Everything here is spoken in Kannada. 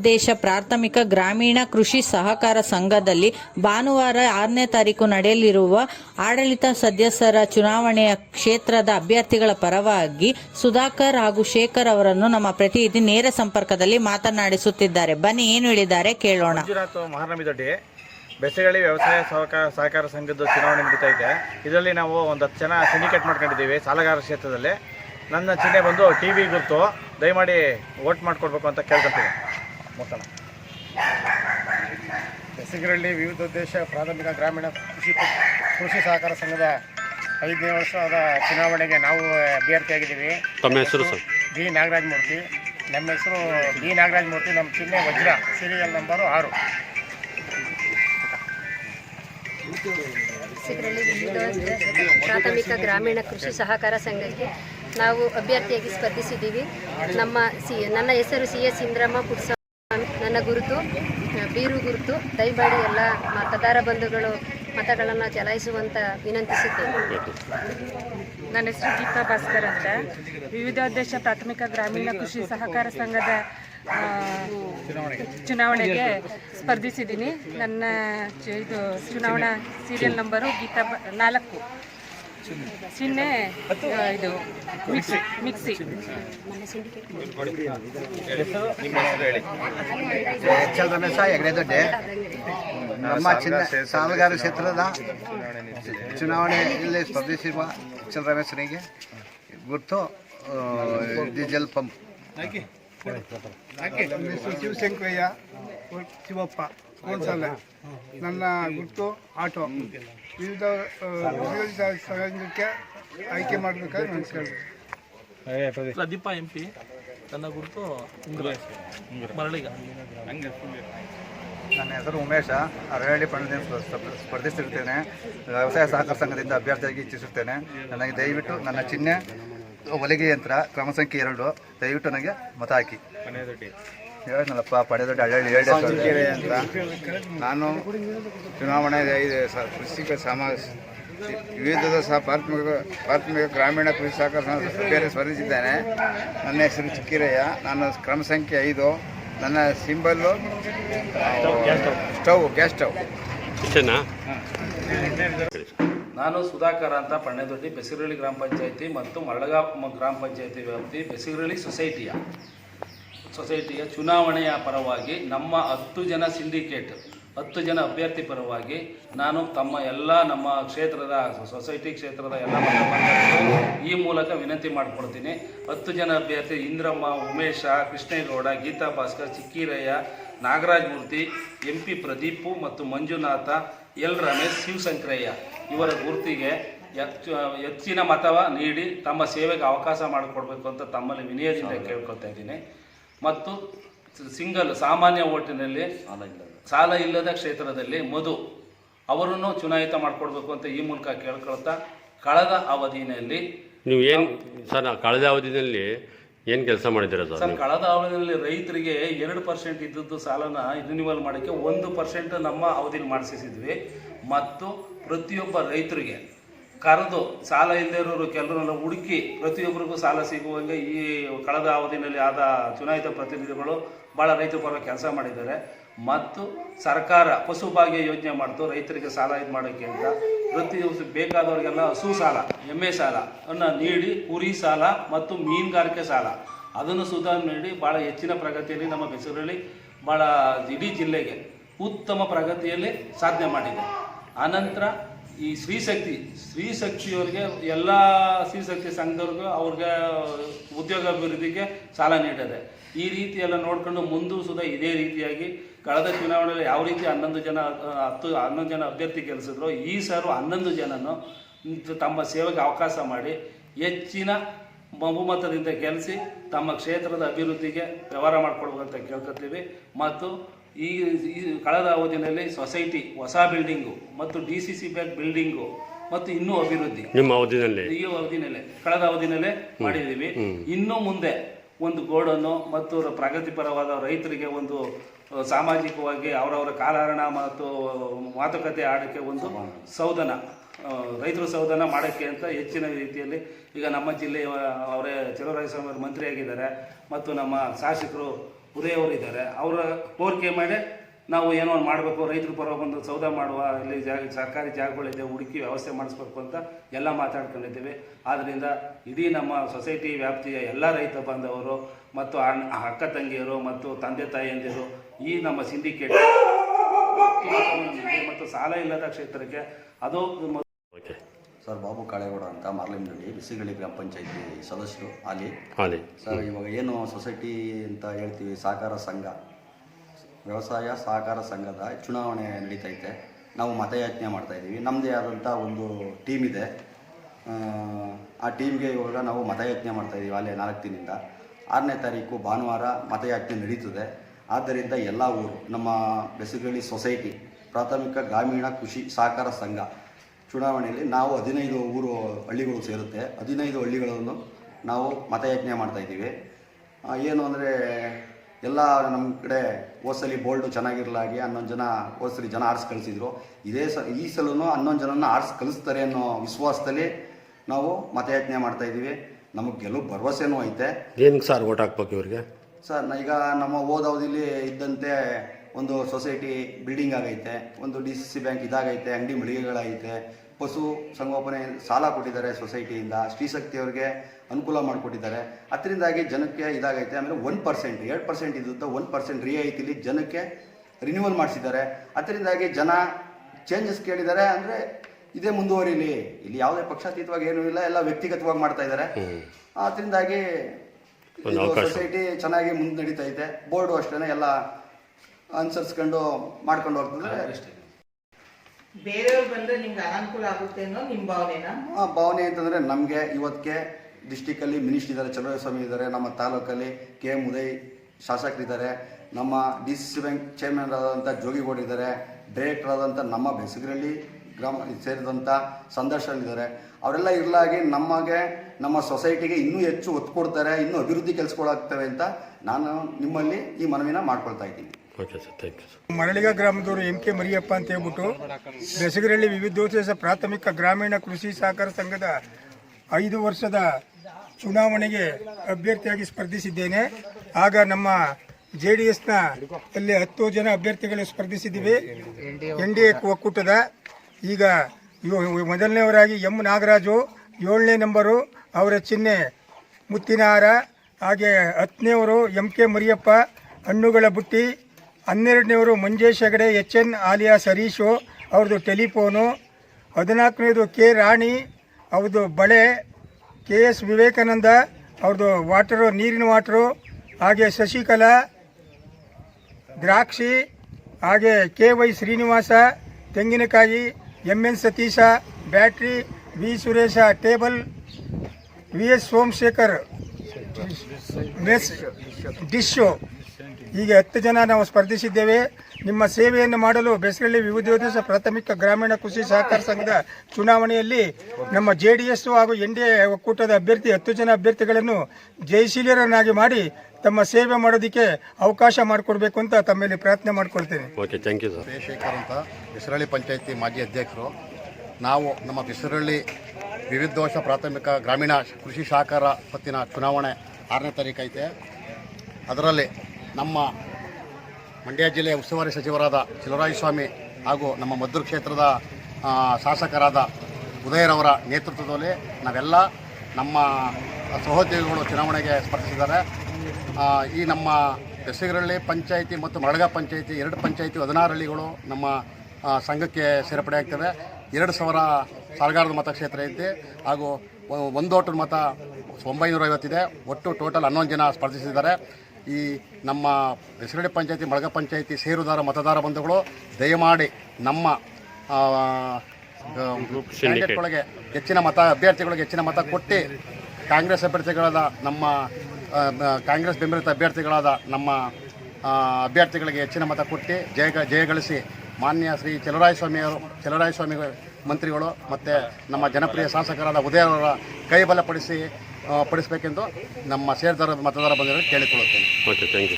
ವಿವಿಧೋದ್ದೇಶ ಪ್ರಾಥಮಿಕ ಗ್ರಾಮೀಣ ಕೃಷಿ ಸಹಕಾರ ಸಂಘದಲ್ಲಿ ಭಾನುವಾರ ಆರನೇ ತಾರೀಕು ನಡೆಯಲಿರುವ ಆಡಳಿತ ಸದಸ್ಯರ ಚುನಾವಣೆಯ ಕ್ಷೇತ್ರದ ಅಭ್ಯರ್ಥಿಗಳ ಪರವಾಗಿ ಸುಧಾಕರ್ ಹಾಗೂ ಶೇಖರ್ ಅವರನ್ನು ನಮ್ಮ ಪ್ರತಿನಿಧಿ ನೇರ ಸಂಪರ್ಕದಲ್ಲಿ ಮಾತನಾಡಿಸುತ್ತಿದ್ದಾರೆ. ಬನ್ನಿ, ಏನು ಹೇಳಿದ್ದಾರೆ ಕೇಳೋಣ. ಬೆಸಗಳಿ ವ್ಯವಸಾಯ ಸಹಕಾರ ಸಹಕಾರ ಸಂಘದ ಚುನಾವಣೆ ನಡೀತಾ ಇದೆ. ಇದರಲ್ಲಿ ನಾವು ಒಂದು ಹತ್ತು ಜನ ಸಿಂಡಿಕೇಟ್ ಮಾಡ್ಕೊಂಡಿದ್ದೀವಿ ಸಾಲಗಾರ ಕ್ಷೇತ್ರದಲ್ಲಿ. ನನ್ನ ಚಿಹ್ನೆ ಬಂದು ಟಿ ವಿ ಗುರುತು, ದಯಮಾಡಿ ವೋಟ್ ಮಾಡಿಕೊಡ್ಬೇಕು ಅಂತ ಕೇಳ್ಕೊತೀನಿ. ಮುಖಂಡ ವಿವಿಧ ಉದ್ದೇಶ ಪ್ರಾಥಮಿಕ ಗ್ರಾಮೀಣ ಕೃಷಿ ಕೃಷಿ ಸಹಕಾರ ಸಂಘದ ಐದನೇ ವರ್ಷದ ಚುನಾವಣೆಗೆ ನಾವು ಅಭ್ಯರ್ಥಿಯಾಗಿದ್ದೀವಿ. ತಮ್ಮ ಹೆಸರು ಸರ್? ಬಿ ನಾಗರಾಜ್ ಮೂರ್ತಿ ನಮ್ಮ ಹೆಸರು ಬಿ ನಾಗರಾಜ್ ಮೂರ್ತಿ ನಮ್ಮ ಚಿಹ್ನೆ ವಜ್ರ ಸೀರಿಯಲ್ ನಂಬರು ಆರು. ಸಿಗರಳ್ಳಿ ವಿವಿಧ ಪ್ರಾಥಮಿಕ ಗ್ರಾಮೀಣ ಕೃಷಿ ಸಹಕಾರ ಸಂಘಕ್ಕೆ ನಾವು ಅಭ್ಯರ್ಥಿಯಾಗಿ ಸ್ಪರ್ಧಿಸಿದ್ದೀವಿ. ನಮ್ಮ ಸಿ ನನ್ನ ಹೆಸರು ಸಿ. ಎಸ್. ಇಂದ್ರಮ್ಮ ಪುಟ್ಸ್ವಾಮಿ ನನ್ನ ಗುರುತು ಬೀರು ಗುರುತು, ದಯಮಾಡಿ ಎಲ್ಲ ಮತದಾರ ಬಂಧುಗಳು ಮತಗಳನ್ನು ಚಲಾಯಿಸುವಂತ ವಿನಂತಿಸುತ್ತೇನೆ. ನನ್ನ ಹೆಸರು ಗೀತಾ ಭಾಸ್ಕರ್ ಅಂತ. ವಿವಿಧೋದ್ದೇಶ ಪ್ರಾಥಮಿಕ ಗ್ರಾಮೀಣ ಕೃಷಿ ಸಹಕಾರ ಸಂಘದ ಚುನಾವಣೆಗೆ ಸ್ಪರ್ಧಿಸಿದ್ದೀನಿ. ನನ್ನ, ಇದು, ಚುನಾವಣಾ ಸೀರಿಯಲ್ ನಂಬರು ಗೀತಾ ನಾಲ್ಕು. ಚಿಹ್ನೆ ಆ, ಇದು ಮಿಕ್ಸಿ ಮಿಕ್ಸಿ. ನಿಮ್ಮ ಹೆಸರು ಹೇಳಿ. ಎಚ್ ಎಲ್ ರಮೇಶ ಹೆಗಡೆದೊಡ್ಡೆ ನಮ್ಮ ಚಿನ್ನ ಸಾಲಗಾರ ಕ್ಷೇತ್ರದ ಚುನಾವಣೆಯಲ್ಲಿ ಸ್ಪರ್ಧಿಸಿರುವ ಎಚ್ ಎಲ್ ರಮೇಶನಿಗೆ ಗುರ್ತು ಡೀಸೆಲ್ ಪಂಪ್. ಶಿವಶಂಕರಯ್ಯ. ಶಿವಪ್ಪ ಕೋನ್ಸಲ್ಲ ನನ್ನ ಗುರುತು ಆಟೋ. ವಿವಿಧ ವಿವಿಧ ಸಂಘಕ್ಕೆ ಆಯ್ಕೆ ಮಾಡಬೇಕಾದ್ರೆ ನಮಸ್ಕಾರ ಪ್ರದೀಪ ಎಂ ಪಿ ನನ್ನ ಗುರುತು ಉಂಗುರ ಮರಳಿಗ. ನನ್ನ ಹೆಸರು ಉಮೇಶ. ಅರಹಳ್ಳಿ ಪಣ್ಣದಿಂದ ಸ್ಪರ್ಧಿಸಿರ್ತೇನೆ ವ್ಯವಸಾಯ ಸಹಕಾರ ಸಂಘದಿಂದ ಅಭ್ಯರ್ಥಿಯಾಗಿ ಇಚ್ಛಿಸುತ್ತೇನೆ. ನನಗೆ ದಯವಿಟ್ಟು ನನ್ನ ಚಿಹ್ನೆ ಹೊಲಿಗೆ ಯಂತ್ರ ಕ್ರಮ ಸಂಖ್ಯೆ ಎರಡು ದಯವಿಟ್ಟು ನನಗೆ ಮತ ಹಾಕಿ. ಹೇಳಿದ್ನಲ್ಲಪ್ಪ ಪಡೆದೊಡ್ಡ ಹಳ್ಳಿ ಕೆರೆ ಅಂತ. ನಾನು ಚುನಾವಣೆ ಐದು ಕೃಷಿಕ ಸಮಾಜ ವಿವಿಧದ ಸಹ ಪ್ರಾಥಮಿಕ ಪ್ರಾಥಮಿಕ ಗ್ರಾಮೀಣ ಕೃಷಿ ಸಹಕಾರ ಸಭೆಯಲ್ಲಿ ಬೇರೆ ಸ್ಪರ್ಧಿಸಿದ್ದೇನೆ. ನನ್ನ ಹೆಸರು ಚಿಕ್ಕಿರಯ್ಯ. ನನ್ನ ಕ್ರಮ ಸಂಖ್ಯೆ ಐದು. ನನ್ನ ಸಿಂಬಲ್ಲು ಸ್ಟವ್ ಗ್ಯಾಸ್ ಸ್ಟವ್. ನಾನು ಸುಧಾಕರ್ ಅಂತ ಪಣ್ಣೆದೊಡ್ಡಿ ಬೆಸಿರಳ್ಳಿ ಗ್ರಾಮ ಪಂಚಾಯತಿ ಮತ್ತು ಮಳ್ಳಗಾಪ್ ಗ್ರಾಮ ಪಂಚಾಯತಿ ವ್ಯಾಪ್ತಿ ಬೆಸಿರಳ್ಳಿ ಸೊಸೈಟಿಯ. ಸೊಸೈಟಿಯ ಚುನಾವಣೆಯ ಪರವಾಗಿ ನಮ್ಮ ಹತ್ತು ಜನ ಸಿಂಡಿಕೇಟ್, ಹತ್ತು ಜನ ಅಭ್ಯರ್ಥಿ ಪರವಾಗಿ ನಾನು ತಮ್ಮ ಎಲ್ಲ ನಮ್ಮ ಕ್ಷೇತ್ರದ ಸೊಸೈಟಿ ಕ್ಷೇತ್ರದ ಎಲ್ಲ ಈ ಮೂಲಕ ವಿನಂತಿ ಮಾಡಿಕೊಡ್ತೀನಿ. ಹತ್ತು ಜನ ಅಭ್ಯರ್ಥಿ ಇಂದ್ರಮ್ಮ, ಉಮೇಶ, ಕೃಷ್ಣೇಗೌಡ, ಗೀತಾ ಭಾಸ್ಕರ್ ಚಿಕ್ಕಿರಯ್ಯ ನಾಗರಾಜ್ ಮೂರ್ತಿ, ಎಂ ಪಿ ಪ್ರದೀಪು ಮತ್ತು ಮಂಜುನಾಥ, ಎಲ್ ರಮೇಶ್, ಶಿವಶಂಕರಯ್ಯ. ಇವರ ಗುರುತಿಗೆ ಹೆಚ್ಚು, ಹೆಚ್ಚಿನ ಮತವ ನೀಡಿ ತಮ್ಮ ಸೇವೆಗೆ ಅವಕಾಶ ಮಾಡಿಕೊಡ್ಬೇಕು ಅಂತ ತಮ್ಮಲ್ಲಿ ವಿನಯದಿಂದ ಕೇಳ್ಕೊಳ್ತಾ ಇದ್ದೀನಿ. ಮತ್ತು ಸಿಂಗಲ್ ಸಾಮಾನ್ಯ ಓಟಿನಲ್ಲಿ ಸಾಲ ಇಲ್ಲದ. ಕ್ಷೇತ್ರದಲ್ಲಿ ಮಧು ಅವರನ್ನು ಚುನಾಯಿತ ಮಾಡಿಕೊಡ್ಬೇಕು ಅಂತ ಈ ಮೂಲಕ ಕೇಳ್ಕೊಳ್ತಾ ಕಳೆದ ಅವಧಿಯಲ್ಲಿ ನೀವು ಏನು ಸರ್ ಕಳೆದ ಅವಧಿಯಲ್ಲಿ ಏನು ಕೆಲಸ ಮಾಡಿದ್ದೀರಾ ಸರ್ ಸರ್ ಕಳೆದ ಅವಧಿಯಲ್ಲಿ ರೈತರಿಗೆ ಎರಡು ಪರ್ಸೆಂಟ್ ಇದ್ದದ್ದು ಸಾಲನ ರಿನ್ಯೂವಲ್ ಮಾಡೋಕ್ಕೆ ಒಂದು ಪರ್ಸೆಂಟ್ ನಮ್ಮ ಅವಧಿಯಲ್ಲಿ ಮಾಡಿಸಿದ್ವಿ ಮತ್ತು ಪ್ರತಿಯೊಬ್ಬ ರೈತರಿಗೆ ಕರೆದು ಸಾಲ ಇಲ್ಲದೆ ಇರೋರು ಕೆಲವರನ್ನ ಹುಡುಕಿ ಪ್ರತಿಯೊಬ್ಬರಿಗೂ ಸಾಲ ಸಿಗುವಂಗೆ ಈ ಕಳೆದ ಅವಧಿನಲ್ಲಿ ಆದ ಚುನಾಯಿತ ಪ್ರತಿನಿಧಿಗಳು ಭಾಳ ರೈತರ ಪರ ಕೆಲಸ ಮಾಡಿದ್ದಾರೆ. ಮತ್ತು ಸರ್ಕಾರ ಪಶುಭಾಗ್ಯ ಯೋಜನೆ ಮಾಡ್ತು, ರೈತರಿಗೆ ಸಾಲ ಇದು ಮಾಡೋಕ್ಕೆ ಅಂತ. ಪ್ರತಿ ಬೇಕಾದವರಿಗೆಲ್ಲ ಹಸು ಸಾಲ ಎಮ್ಮೆ ಸಾಲ, ಅನ್ನು ನೀಡಿ, ಕುರಿ ಸಾಲ ಮತ್ತು ಮೀನುಗಾರಿಕೆ ಸಾಲ. ಅದನ್ನು ಸುಧಾರಣೆ ನೀಡಿ ಭಾಳ ಹೆಚ್ಚಿನ ಪ್ರಗತಿಯಲ್ಲಿ ನಮ್ಮ ಬೆಸರಳ್ಳಿ ಭಾಳ ಇಡೀ ಜಿಲ್ಲೆಗೆ ಉತ್ತಮ ಪ್ರಗತಿಯಲ್ಲಿ ಸಾಧನೆ ಮಾಡಿದೆ. ಆನಂತರ ಈ ಸ್ತ್ರೀಶಕ್ತಿ ಸ್ತ್ರೀಶಕ್ತಿಯವರಿಗೆ ಎಲ್ಲ ಸ್ತ್ರೀಶಕ್ತಿ ಸಂಘದವ್ರಿಗೂ ಅವ್ರಿಗೆ ಉದ್ಯೋಗ ಅಭಿವೃದ್ಧಿಗೆ ಸಾಲ ನೀಡಿದೆ. ಈ ರೀತಿ ಎಲ್ಲ ನೋಡ್ಕೊಂಡು ಮುಂದೂ ಸುಧಾ ಇದೇ ರೀತಿಯಾಗಿ ಕಳೆದ ಚುನಾವಣೆಯಲ್ಲಿ ಯಾವ ರೀತಿ ಹನ್ನೊಂದು ಜನ, ಹತ್ತು, ಹನ್ನೊಂದು ಜನ ಅಭ್ಯರ್ಥಿ ಗೆಲ್ಲಿಸಿದ್ರು ಈ ಸಾರು ಹನ್ನೊಂದು ಜನನು ತಮ್ಮ ಸೇವೆಗೆ ಅವಕಾಶ ಮಾಡಿ ಹೆಚ್ಚಿನ ಬಹುಮತದಿಂದ ಗೆಲ್ಲಿಸಿ ತಮ್ಮ ಕ್ಷೇತ್ರದ ಅಭಿವೃದ್ಧಿಗೆ ವ್ಯವಹಾರ ಮಾಡಿಕೊಡ್ಬೇಕಂತ ಕೇಳ್ಕೊತೀವಿ. ಮತ್ತು ಈ ಈ ಕಳೆದ ಅವಧಿಯಲ್ಲಿ ಸೊಸೈಟಿ ಹೊಸ ಬಿಲ್ಡಿಂಗು ಮತ್ತು D C C bank building ಮತ್ತು ಇನ್ನೂ ಅಭಿವೃದ್ಧಿ. ನಿಮ್ಮ ಅವಧಿನಲ್ಲಿ? ಈ ಅವಧಿನಲ್ಲೇ. ಕಳೆದ ಅವಧಿನಲ್ಲೇ ಮಾಡಿದ್ದೀವಿ. ಇನ್ನೂ ಮುಂದೆ ಒಂದು ಗೋಡನ್ನು ಮತ್ತು ಪ್ರಗತಿಪರವಾದ ರೈತರಿಗೆ ಒಂದು ಸಾಮಾಜಿಕವಾಗಿ ಅವರವರ ಕಾಲಹರಣ ಮತ್ತು ಮಾತುಕತೆ ಆಡೋಕ್ಕೆ ಒಂದು ಸೌಧನ ರೈತರು ಸೌಧನ ಮಾಡೋಕ್ಕೆ ಅಂತ ಹೆಚ್ಚಿನ ರೀತಿಯಲ್ಲಿ ಈಗ ನಮ್ಮ ಜಿಲ್ಲೆಯ ಅವರೇ ಚಲುವರಾಯಸ್ವಾಮಿ ಅವರು ಮಂತ್ರಿಯಾಗಿದ್ದಾರೆ. ಮತ್ತು ನಮ್ಮ ಶಾಸಕರು ಉದಯ ಅವರು ಇದ್ದಾರೆ ಅವರ ಕೋರಿಕೆ ಮಾಡಿ ನಾವು ಏನೋ ಒಂದು ಮಾಡಬೇಕು, ರೈತರು ಪರ ಒಂದು ಸೌದ ಮಾಡುವ ಇಲ್ಲಿ ಜಾಗ ಸರ್ಕಾರಿ ಜಾಗಗಳಿದೆ, ಹುಡುಕಿ ವ್ಯವಸ್ಥೆ ಮಾಡಿಸ್ಬೇಕು ಅಂತ ಎಲ್ಲ ಮಾತಾಡ್ಕೊಂಡಿದ್ದೀವಿ. ಆದ್ದರಿಂದ ಇಡೀ ನಮ್ಮ ಸೊಸೈಟಿ ವ್ಯಾಪ್ತಿಯ ಎಲ್ಲ ರೈತ ಬಾಂಧವರು ಮತ್ತು ಅಕ್ಕ ತಂಗಿಯರು ಮತ್ತು ತಂದೆ ತಾಯಿಯಂದಿರು ಈ ನಮ್ಮ ಸಿಂಡಿಕೇಟ್ ಮತ್ತು ಸಾಲ ಇಲ್ಲದ ಕ್ಷೇತ್ರಕ್ಕೆ ಅದು ಸರ್ ಬಾಬು ಕಾಳೇಗೌಡ ಅಂತ ಮಾರ್ಲಿಂಗನಹಳ್ಳಿ ಬಿಸಿಗಳಿ ಗ್ರಾಮ ಪಂಚಾಯತಿ ಸದಸ್ಯರು ಅಲ್ಲಿ ಹಾಲಿ ಸರ್ ಇವಾಗ ಏನು ಸೊಸೈಟಿ ಅಂತ ಹೇಳ್ತೀವಿ ಸಹಕಾರ ಸಂಘ. ವ್ಯವಸಾಯ ಸಹಕಾರ ಸಂಘದ ಚುನಾವಣೆ ನಡೀತೈತೆ. ನಾವು ಮತಯಾಚನೆ ಮಾಡ್ತಾ ಇದ್ದೀವಿ. ನಮ್ಮದೇ ಆದಂಥ ಒಂದು ಟೀಮ್ ಇದೆ. ಆ, ಆ ಟೀಮ್ಗೆ ಇವಾಗ ನಾವು ಮತಯಾಚನೆ ಮಾಡ್ತಾ ಇದ್ದೀವಿ ಅಲ್ಲೇ ನಾಲ್ಕು ದಿನದಿಂದ. ಆರನೇ ತಾರೀಕು ಭಾನುವಾರ ಮತಯಾಚನೆ ನಡೀತದೆ. ಆದ್ದರಿಂದ ಎಲ್ಲ ಊರು ನಮ್ಮ ಬೆಸಗಳಿ ಸೊಸೈಟಿ ಪ್ರಾಥಮಿಕ ಗ್ರಾಮೀಣ ಕೃಷಿ ಸಹಕಾರ ಸಂಘ ಚುನಾವಣೆಯಲ್ಲಿ ನಾವು ಹದಿನೈದು ಊರು ಹಳ್ಳಿಗಳು ಸೇರುತ್ತೆ. ಹದಿನೈದು ಹಳ್ಳಿಗಳನ್ನು ನಾವು ಮತಯಾಚನೆ ಮಾಡ್ತಾಯಿದ್ದೀವಿ ಏನು ಅಂದರೆ ಎಲ್ಲ ನಮ್ಮ ಕಡೆ ಹೋಸಲಿ ಬೋಲ್ಡು ಚೆನ್ನಾಗಿರಲಾಗಿ ಹನ್ನೊಂದು ಜನ ಹೋಸಲಿ ಜನ ಆರಿಸಿ ಕಳಿಸಿದ್ರು. ಇದೇ ಸ ಈ ಸಲೂ ಹನ್ನೊಂದು ಜನನ ಆರಿಸಿ ಕಳಿಸ್ತಾರೆ ಅನ್ನೋ ವಿಶ್ವಾಸದಲ್ಲಿ ನಾವು ಮತಯಾಚನೆ ಮಾಡ್ತಾಯಿದ್ದೀವಿ ನಮಗೆ ಗೆಲುವು ಭರವಸೆನೂ ಐತೆ. ಏನಕ್ಕೆ ಸರ್ ಓಟ್ ಹಾಕ್ಬೇಕು ಇವರಿಗೆ? ಸರ್ ನ- ಈಗ ನಮ್ಮ ಓದೋದಿಲ್ಲಿ ಇದ್ದಂತೆ ಒಂದು ಸೊಸೈಟಿ ಬಿಲ್ಡಿಂಗ್ ಆಗೈತೆ ಒಂದು ಡಿ ಸಿ ಸಿ ಬ್ಯಾಂಕ್ ಇದಾಗೈತೆ ಅಂಗಡಿ ಮಳಿಗೆಗಳೈತೆ ಪಶು ಸಂಗೋಪನೆ ಸಾಲ ಕೊಟ್ಟಿದ್ದಾರೆ ಸೊಸೈಟಿಯಿಂದ ಶ್ರೀಶಕ್ತಿ ಅವ್ರಿಗೆ ಅನುಕೂಲ ಮಾಡಿಕೊಟ್ಟಿದ್ದಾರೆ. ಅದರಿಂದಾಗಿ ಜನಕ್ಕೆ ಇದಾಗೈತೆ ಆಮೇಲೆ ಒನ್ ಪರ್ಸೆಂಟ್ ಎರಡು ಪರ್ಸೆಂಟ್ ಇದ್ದಿದ್ದು ಒನ್ ಪರ್ಸೆಂಟ್ ರಿಯಾಯಿತಿಲಿ ಜನಕ್ಕೆ ರಿನ್ಯೂವಲ್ ಮಾಡಿಸಿದ್ದಾರೆ. ಅದರಿಂದಾಗಿ ಜನ ಚೇಂಜಸ್ ಕೇಳಿದ್ದಾರೆ ಅಂದರೆ ಇದೇ ಮುಂದುವರಿಲಿ. ಇಲ್ಲಿ ಯಾವುದೇ ಪಕ್ಷಾತೀತವಾಗಿ ಏನೂ ಇಲ್ಲ ಎಲ್ಲ ವ್ಯಕ್ತಿಗತವಾಗಿ ಮಾಡ್ತಾ ಇದ್ದಾರೆ. ಅದರಿಂದಾಗಿ. ಸೊಸೈಟಿ ಚೆನ್ನಾಗಿ ಮುಂದೆ ನಡೀತಾ ಇದೆ ಬೋರ್ಡು ಅಷ್ಟೇ ಎಲ್ಲ ಅನುಸರಿಸ್ಕೊಂಡು ಮಾಡ್ಕೊಂಡು ಹೋಗ್ತದೆ ಬಂದ್ರೆ ಆಗುತ್ತೆ ಅನ್ನೋ ನಿಮ್ಮ ಭಾವನೆನಾ? ಭಾವನೆ ಅಂತಂದರೆ ನಮಗೆ ಇವತ್ತಿಗೆ ಡಿಸ್ಟಿಕಲ್ಲಿ ಮಿನಿಸ್ಟ್ರ್ ಇದ್ದಾರೆ ಚಲುವಸ್ವಾಮಿ ಇದ್ದಾರೆ, ನಮ್ಮ ತಾಲೂಕಲ್ಲಿ ಕೆ ಎಂ ಉದಯ್ ಶಾಸಕರಿದ್ದಾರೆ ನಮ್ಮ ಡಿ ಸಿ ಬ್ಯಾಂಕ್ ಚೇರ್ಮನ್ ಆದಂಥ ಜೋಗಿಗೌಡ ಇದ್ದಾರೆ ಡೈರೆಕ್ಟರ್ ಆದಂಥ ನಮ್ಮ ಬೆಸಗರಳ್ಳಿ ಗ್ರಾಮ ಸೇರಿದಂಥ ಸಂದರ್ಶನ ಇದ್ದಾರೆ. ಅವರೆಲ್ಲ ಇರಲಾಗಿ ನಮಗೆ, ನಮ್ಮ ಸೊಸೈಟಿಗೆ ಇನ್ನೂ ಹೆಚ್ಚು ಒತ್ತು ಕೊಡ್ತಾರೆ, ಇನ್ನೂ ಅಭಿವೃದ್ಧಿ ಕೆಲಸಗಳಾಗ್ತವೆ ಅಂತ ನಾನು ನಿಮ್ಮಲ್ಲಿ ಈ ಮನವಿನ ಮಾಡ್ಕೊಳ್ತಾ ಇದ್ದೀನಿ. ಮರಳಿಗ ಗ್ರಾಮದವರು ಎಂ ಕೆ ಮರಿಯಪ್ಪ ಅಂತ ಹೇಳ್ಬಿಟ್ಟು ಬೆಸಗರಳ್ಳಿ ವಿವಿಧೋದ್ದೇಶ ಪ್ರಾಥಮಿಕ ಗ್ರಾಮೀಣ ಕೃಷಿ ಸಹಕಾರ ಸಂಘದ ಐದು ವರ್ಷದ ಚುನಾವಣೆಗೆ ಅಭ್ಯರ್ಥಿಯಾಗಿ ಸ್ಪರ್ಧಿಸಿದ್ದೇನೆ. ಆಗ ನಮ್ಮ ಜೆ ಡಿ ಎಸ್ನ ಅಲ್ಲಿ ಹತ್ತು ಜನ ಅಭ್ಯರ್ಥಿಗಳು ಸ್ಪರ್ಧಿಸಿದ್ದೀವಿ ಎನ್ ಡಿ ಎ ಒಕ್ಕೂಟದ. ಈಗ ಮೊದಲನೇವರಾಗಿ ಎಂ ನಾಗರಾಜು, ಏಳನೇ ನಂಬರು, ಅವರ ಚಿಹ್ನೆ ಮುತ್ತಿನ ಹಾರ ಹಾಗೆ ಹತ್ತನೇವರು ಎಂ ಕೆ ಮರಿಯಪ್ಪ, ಹಣ್ಣುಗಳ ಬುಟ್ಟಿ ಹನ್ನೆರಡನೇವರು ಮಂಜೇಶ್ ಹೆಗಡೆ ಎಚ್ ಎನ್ ಆಲಿಯಾ ಸರೀಶು ಅವ್ರದ್ದು ಟೆಲಿಫೋನು. ಹದಿನಾಲ್ಕನೇದು ಕೆ ರಾಣಿ ಅವ್ರದ್ದು ಬಳೆ, ಕೆ ಎಸ್ ವಿವೇಕಾನಂದ ಅವ್ರದ್ದು ವಾಟರು, ನೀರಿನ ವಾಟರು, ಹಾಗೆ ಶಶಿಕಲಾ, ದ್ರಾಕ್ಷಿ, ಹಾಗೆ ಕೆ ವೈ ಶ್ರೀನಿವಾಸ, ತೆಂಗಿನಕಾಯಿ M N Satish, battery V Suresh, table V S Somashekar. Mess ಡಿಶ್ಶು ಈಗ ಹತ್ತು ಜನ ನಾವು ಸ್ಪರ್ಧಿಸಿದ್ದೇವೆ. ನಿಮ್ಮ ಸೇವೆಯನ್ನು ಮಾಡಲು ಬೆಸರಳ್ಳಿ ವಿವಿಧೋದ್ದೇಶ ಪ್ರಾಥಮಿಕ ಗ್ರಾಮೀಣ ಕೃಷಿ ಸಹಕಾರ ಸಂಘದ ಚುನಾವಣೆಯಲ್ಲಿ ನಮ್ಮ ಜೆ ಡಿ ಎಸ್ ಹಾಗೂ ಎನ್ ಡಿ ಎ ಒಕ್ಕೂಟದ ಅಭ್ಯರ್ಥಿ ಹತ್ತು ಜನ ಅಭ್ಯರ್ಥಿಗಳನ್ನು ಜಯಶೀಲರನ್ನಾಗಿ ಮಾಡಿ ತಮ್ಮ ಸೇವೆ ಮಾಡೋದಕ್ಕೆ ಅವಕಾಶ ಮಾಡಿಕೊಡ್ಬೇಕು ಅಂತ ತಮ್ಮಲ್ಲಿ ಪ್ರಾರ್ಥನೆ ಮಾಡ್ಕೊಳ್ತೇನೆ. ಓಕೆ ಥ್ಯಾಂಕ್ ಯು ಸರ್ ಅಂತ ಬಿಸರಳ್ಳಿ ಪಂಚಾಯತಿ ಮಾಜಿ ಅಧ್ಯಕ್ಷರು. ನಾವು ನಮ್ಮ ಬಿಸರಳ್ಳಿ ವಿವಿಧೋಷ ಪ್ರಾಥಮಿಕ ಗ್ರಾಮೀಣ ಕೃಷಿ ಸಹಕಾರ ಪತ್ತಿನ ಚುನಾವಣೆ ಆರನೇ ತಾರೀಕು ಐತೆ. ಅದರಲ್ಲಿ ನಮ್ಮ ಮಂಡ್ಯ ಜಿಲ್ಲೆಯ ಉಸ್ತುವಾರಿ ಸಚಿವರಾದ ಸ್ವಾಮಿ ಹಾಗೂ ನಮ್ಮ ಮದ್ದೂರು ಕ್ಷೇತ್ರದ ಶಾಸಕರಾದ ಉದಯರವರ ನೇತೃತ್ವದಲ್ಲಿ ನಾವೆಲ್ಲ ನಮ್ಮ ಸಹೋದ್ಯೋಗಿಗಳು ಚುನಾವಣೆಗೆ ಸ್ಪರ್ಧಿಸಿದ್ದಾರೆ. ಈ ನಮ್ಮ ಬೆಸಗರಳ್ಳಿ ಪಂಚಾಯಿತಿ ಮತ್ತು ಮರಳಗ ಪಂಚಾಯಿತಿ ಎರಡು ಪಂಚಾಯಿತಿ ಹದಿನಾರು ಹಳ್ಳಿಗಳು ನಮ್ಮ ಸಂಘಕ್ಕೆ ಸೇರ್ಪಡೆ ಆಗ್ತವೆ ಎರಡು ಸಾವಿರ ಸಾಲ್ಗಾರದ ಮತಕ್ಷೇತ್ರ ಐತೆ ಹಾಗೂ ಒಂದು ಓಟು ಮತ ಒಂಬೈನೂರ ಐವತ್ತಿದೆ. ಒಟ್ಟು ಟೋಟಲ್ ಹನ್ನೊಂದು ಜನ ಸ್ಪರ್ಧಿಸಿದ್ದಾರೆ. ಈ ನಮ್ಮ ಬೆಸರಳ್ಳಿ ಪಂಚಾಯತಿ ಮಳಗ ಪಂಚಾಯತಿ ಸೇರುದಾರ ಮತದಾರ ಬಂಧುಗಳು ದಯಮಾಡಿ ನಮ್ಮ ಕ್ಯಾಂಡಿಡೇಟ್ಗಳಿಗೆ ಹೆಚ್ಚಿನ ಮತ ಅಭ್ಯರ್ಥಿಗಳಿಗೆ ಹೆಚ್ಚಿನ ಮತ ಕೊಟ್ಟು ಕಾಂಗ್ರೆಸ್ ಅಭ್ಯರ್ಥಿಗಳಾದ ನಮ್ಮ ಕಾಂಗ್ರೆಸ್ ಬೆಂಬಲಿತ ಅಭ್ಯರ್ಥಿಗಳಾದ ನಮ್ಮ ಅಭ್ಯರ್ಥಿಗಳಿಗೆ ಹೆಚ್ಚಿನ ಮತ ಕೊಟ್ಟು ಜಯ ಜಯಗಳಿಸಿ ಮಾನ್ಯ ಶ್ರೀ ಚಲರಾಯಸ್ವಾಮಿಯವರು ಚಲರಾಯಸ್ವಾಮಿ ಮಂತ್ರಿಗಳು ಮತ್ತು ನಮ್ಮ ಜನಪ್ರಿಯ ಶಾಸಕರಾದ ಉದಯ ಅವರ ಕೈ ಬಲಪಡಿಸಿ ಪಡಿಸಬೇಕೆಂದು ನಮ್ಮ ಸೇರ್ದಾರ ಮತದಾರ ಬಂಧುಗಳಿಗೆ ಕೇಳಿಕೊಳ್ಳುತ್ತೇನೆ. Okay thank you